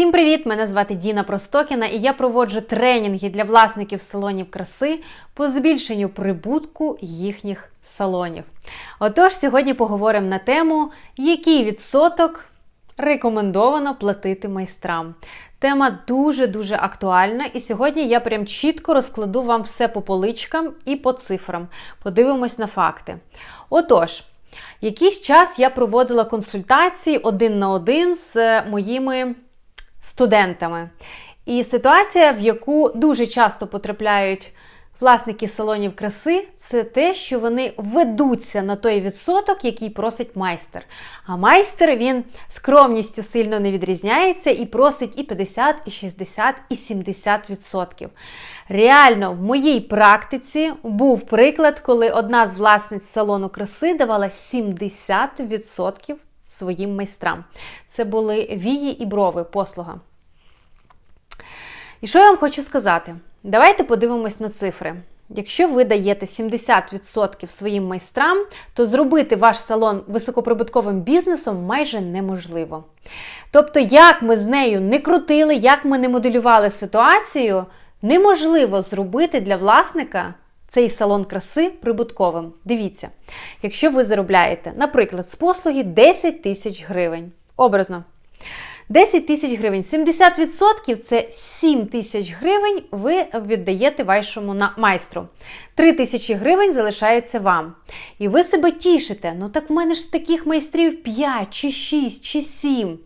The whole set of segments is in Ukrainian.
Всім привіт! Мене звати Діна Простокіна і я проводжу тренінги для власників салонів краси по збільшенню прибутку їхніх салонів. Отож, сьогодні поговоримо на тему, який відсоток рекомендовано платити майстрам. Тема дуже-дуже актуальна, і сьогодні я прям чітко розкладу вам все по поличкам і по цифрам. Подивимось на факти. Отож, якийсь час я проводила консультації один на один з моїми студентами. І ситуація, в яку дуже часто потрапляють власники салонів краси, це те, що вони ведуться на той відсоток, який просить майстер. А майстер він скромністю сильно не відрізняється і просить і 50, і 60, і 70 відсотків. Реально, в моїй практиці був приклад, коли одна з власниць салону краси давала 70% своїм майстрам. Це були вії і брови, послуга. І що я вам хочу сказати? Давайте подивимось на цифри. Якщо ви даєте 70% своїм майстрам, то зробити ваш салон високоприбутковим бізнесом майже неможливо. Тобто, як ми з нею не крутили, як ми не моделювали ситуацію, неможливо зробити для власника цей салон краси прибутковим. Дивіться, якщо ви заробляєте, наприклад, з послуги 10 тисяч гривень. Образно. 10 тисяч гривень. 70% це 7 тисяч гривень ви віддаєте вашому майстру. 3 тисячі гривень залишається вам. І ви себе тішите. Ну так в мене ж таких майстрів 5, чи 6, чи 7.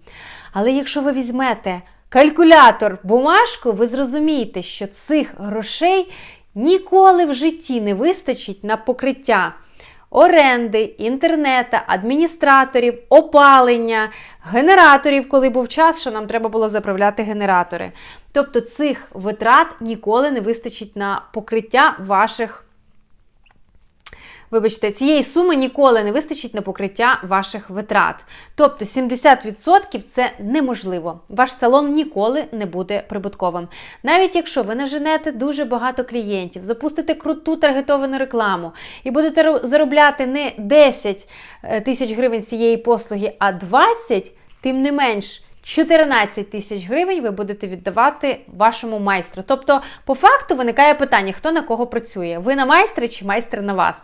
Але якщо ви візьмете калькулятор, бумажку, ви зрозумієте, що цих грошей ніколи в житті не вистачить на покриття оренди, інтернета, адміністраторів, опалення, генераторів, коли був час, що нам треба було заправляти генератори. Тобто цих витрат ніколи не вистачить на покриття ваших Вибачте, цієї суми ніколи не вистачить на покриття ваших витрат. Тобто 70% це неможливо. Ваш салон ніколи не буде прибутковим. Навіть якщо ви наженете дуже багато клієнтів, запустите круту таргетовану рекламу і будете заробляти не 10 е, тисяч гривень з цієї послуги, а 20, тим не менш. 14 тисяч гривень ви будете віддавати вашому майстру. Тобто, по факту виникає питання, хто на кого працює. Ви на майстра чи майстер на вас.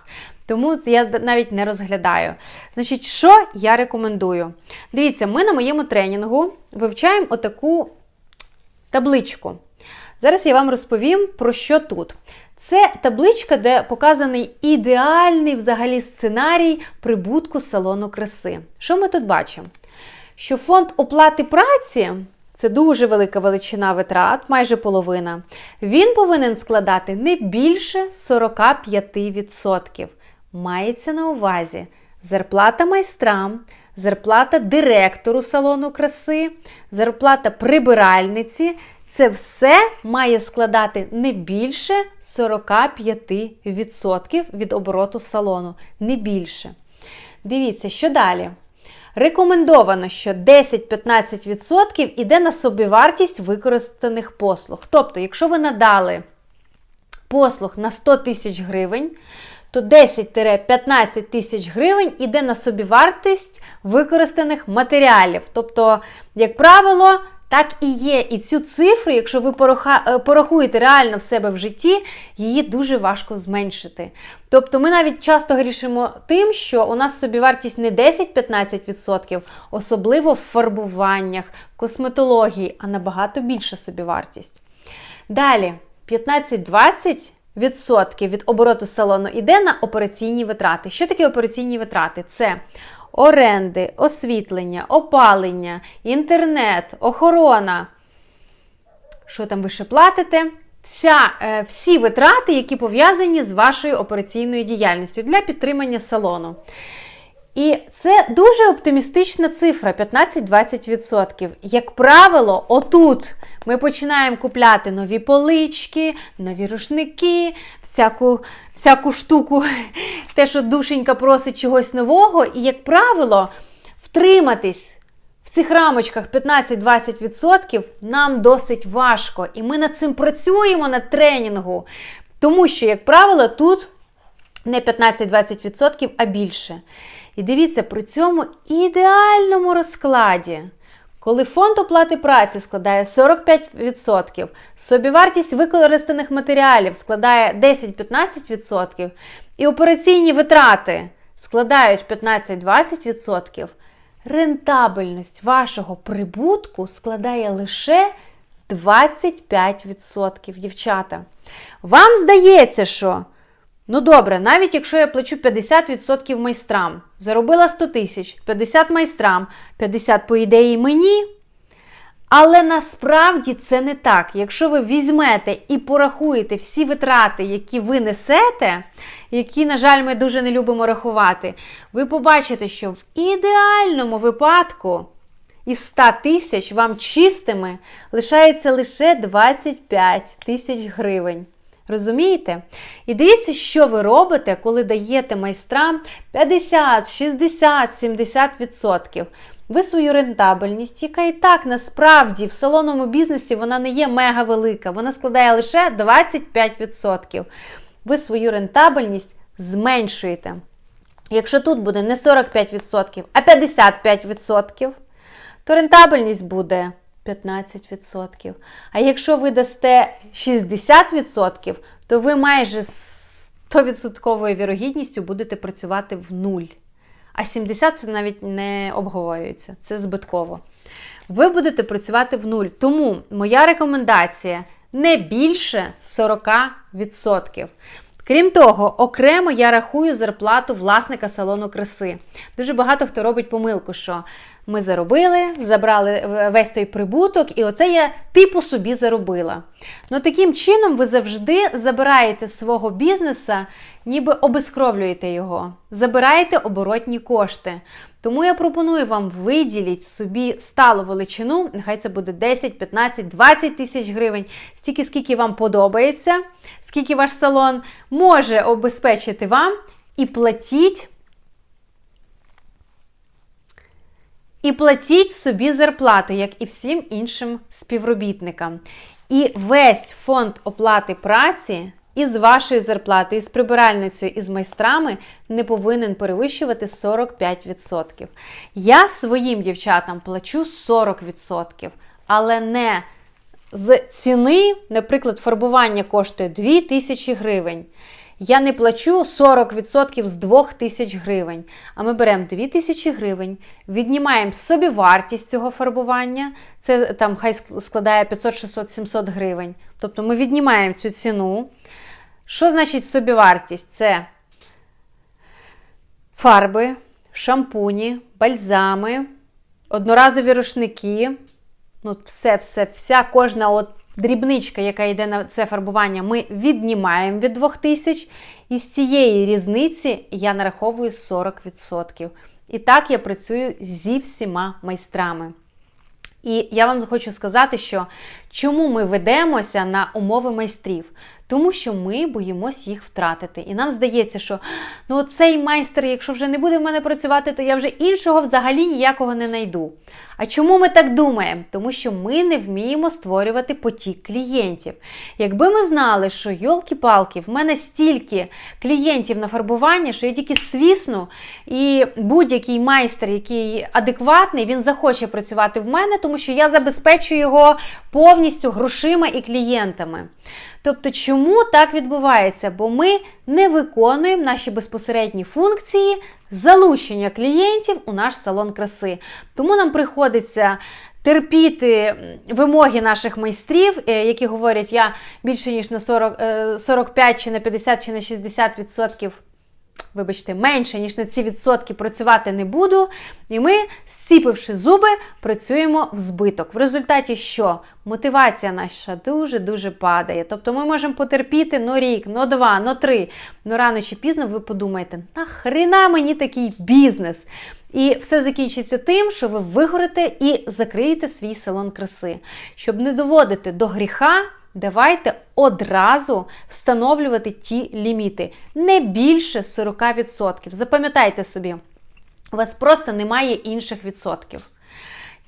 Тому я навіть не розглядаю. Значить, що я рекомендую? Дивіться, ми на моєму тренінгу вивчаємо отаку табличку. Зараз я вам розповім, про що тут. Це табличка, де показаний ідеальний взагалі сценарій прибутку салону краси. Що ми тут бачимо? Що фонд оплати праці. Це дуже велика величина витрат, майже половина. Він повинен складати не більше 45%. Мається на увазі зарплата майстрам, зарплата директору салону краси, зарплата прибиральниці. Це все має складати не більше 45% від обороту салону. Не більше. Дивіться, що далі. Рекомендовано, що 10-15% йде на собівартість використаних послуг. Тобто, якщо ви надали послуг на 100 тисяч гривень, то 10-15 тисяч гривень іде на собівартість використаних матеріалів. Тобто, як правило, так і є. І цю цифру, якщо ви е, порахуєте реально в себе в житті, її дуже важко зменшити. Тобто ми навіть часто грішимо тим, що у нас собівартість не 10-15%, особливо в фарбуваннях, косметології, а набагато більша собівартість. Далі, 15-20%. Відсотки від обороту салону йде на операційні витрати. Що таке операційні витрати? Це оренди, освітлення, опалення, інтернет, охорона. Що там ви ще платите? Вся, е, Всі витрати, які пов'язані з вашою операційною діяльністю для підтримання салону. І це дуже оптимістична цифра 15-20%. Як правило, отут ми починаємо купляти нові полички, нові рушники, всяку всяку штуку, те, що душенька просить чогось нового. І, як правило, втриматись в цих рамочках 15-20% нам досить важко. І ми над цим працюємо на тренінгу. Тому що, як правило, тут не 15-20%, а більше. І дивіться, при цьому ідеальному розкладі Коли фонд оплати праці складає 45%, собівартість використаних матеріалів складає 10-15%, і операційні витрати складають 15-20%, рентабельність вашого прибутку складає лише 25%, дівчата. Вам здається, що, ну добре, навіть якщо я плачу 50% майстрам, заробила 100 тисяч, 50 майстрам, 50 по ідеї мені. Але насправді це не так. Якщо ви візьмете і порахуєте всі витрати, які ви несете, які, на жаль, ми дуже не любимо рахувати, ви побачите, що в ідеальному випадку із 100 тисяч вам чистими лишається лише 25 тисяч гривень. Розумієте? І дивіться, що ви робите, коли даєте майстрам 50, 60, 70%. Ви свою рентабельність, яка і так насправді в салонному бізнесі вона не є мега велика, вона складає лише 25%. Ви свою рентабельність зменшуєте. Якщо тут буде не 45%, а 55%, то рентабельність буде 15%. А якщо ви дасте 60%, то ви майже з 100% вірогідністю будете працювати в нуль. А 70 це навіть не обговорюється, це збитково. Ви будете працювати в нуль. Тому моя рекомендація не більше 40%. Крім того, окремо я рахую зарплату власника салону краси. Дуже багато хто робить помилку, що ми заробили, забрали весь той прибуток, і оце я типу собі заробила. Ну таким чином ви завжди забираєте свого бізнеса, ніби обескровлюєте його, забираєте оборотні кошти. Тому я пропоную вам виділити собі сталу величину, нехай це буде 10, 15, 20 тисяч гривень, стільки, скільки вам подобається, скільки ваш салон може обезпечити вам, і платіть. І платіть собі зарплату, як і всім іншим співробітникам. І весь фонд оплати праці із вашою зарплатою, із прибиральницею, із майстрами не повинен перевищувати 45%. Я своїм дівчатам плачу 40%, але не з ціни, наприклад, фарбування коштує 2000 гривень. Я не плачу 40% з 2000 гривень. А ми беремо 2000 гривень, віднімаємо собі вартість цього фарбування, це там хай складає 500, 600, 700 гривень. Тобто ми віднімаємо цю ціну. Що значить собівартість? Це фарби, шампуні, бальзами, одноразові рушники. Ну, все, все, вся кожна от дрібничка, яка йде на це фарбування, ми віднімаємо від 2000. І з цієї різниці я нараховую 40%. І так я працюю зі всіма майстрами. І я вам хочу сказати, що чому ми ведемося на умови майстрів? Тому що ми боїмось їх втратити. І нам здається, що ну цей майстер, якщо вже не буде в мене працювати, то я вже іншого взагалі ніякого не знайду. А чому ми так думаємо? Тому що ми не вміємо створювати потік клієнтів. Якби ми знали, що йолки-палки, в мене стільки клієнтів на фарбування, що я тільки свісну, і будь-який майстер, який адекватний, він захоче працювати в мене, тому що я забезпечую його повністю грошима і клієнтами. Тобто, чому так відбувається? Бо ми не виконуємо наші безпосередні функції залучення клієнтів у наш салон краси. Тому нам приходиться. Терпіти вимоги наших майстрів, е, які говорять, я більше ніж на 40, 45 е, чи на 50 чи на 60% вибачте, менше, ніж на ці відсотки працювати не буду. І ми, зціпивши зуби, працюємо в збиток. В результаті що? Мотивація наша дуже-дуже падає. Тобто ми можемо потерпіти ну рік, ну два, ну три. Ну рано чи пізно ви подумаєте, нахрена мені такий бізнес? І все закінчиться тим, що ви вигорите і закриєте свій салон краси. Щоб не доводити до гріха. Давайте одразу встановлювати ті ліміти. Не більше 40%. Запам'ятайте собі, у вас просто немає інших відсотків.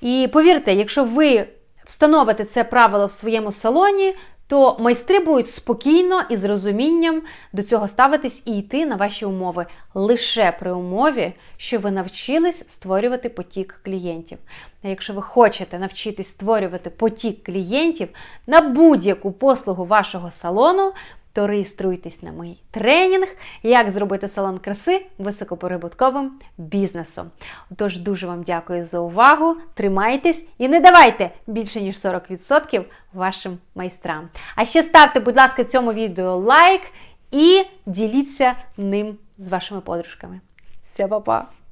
І повірте, якщо ви встановите це правило в своєму салоні, то майстри будуть спокійно і з розумінням до цього ставитись і йти на ваші умови лише при умові, що ви навчились створювати потік клієнтів. А якщо ви хочете навчитись створювати потік клієнтів на будь-яку послугу вашого салону, то реєструйтесь на мій тренінг, як зробити салон краси високоприбутковим бізнесом. Отож, дуже вам дякую за увагу. Тримайтесь і не давайте більше ніж 40% вашим майстрам. А ще ставте, будь ласка, цьому відео лайк і діліться ним з вашими подружками. Все, па-па!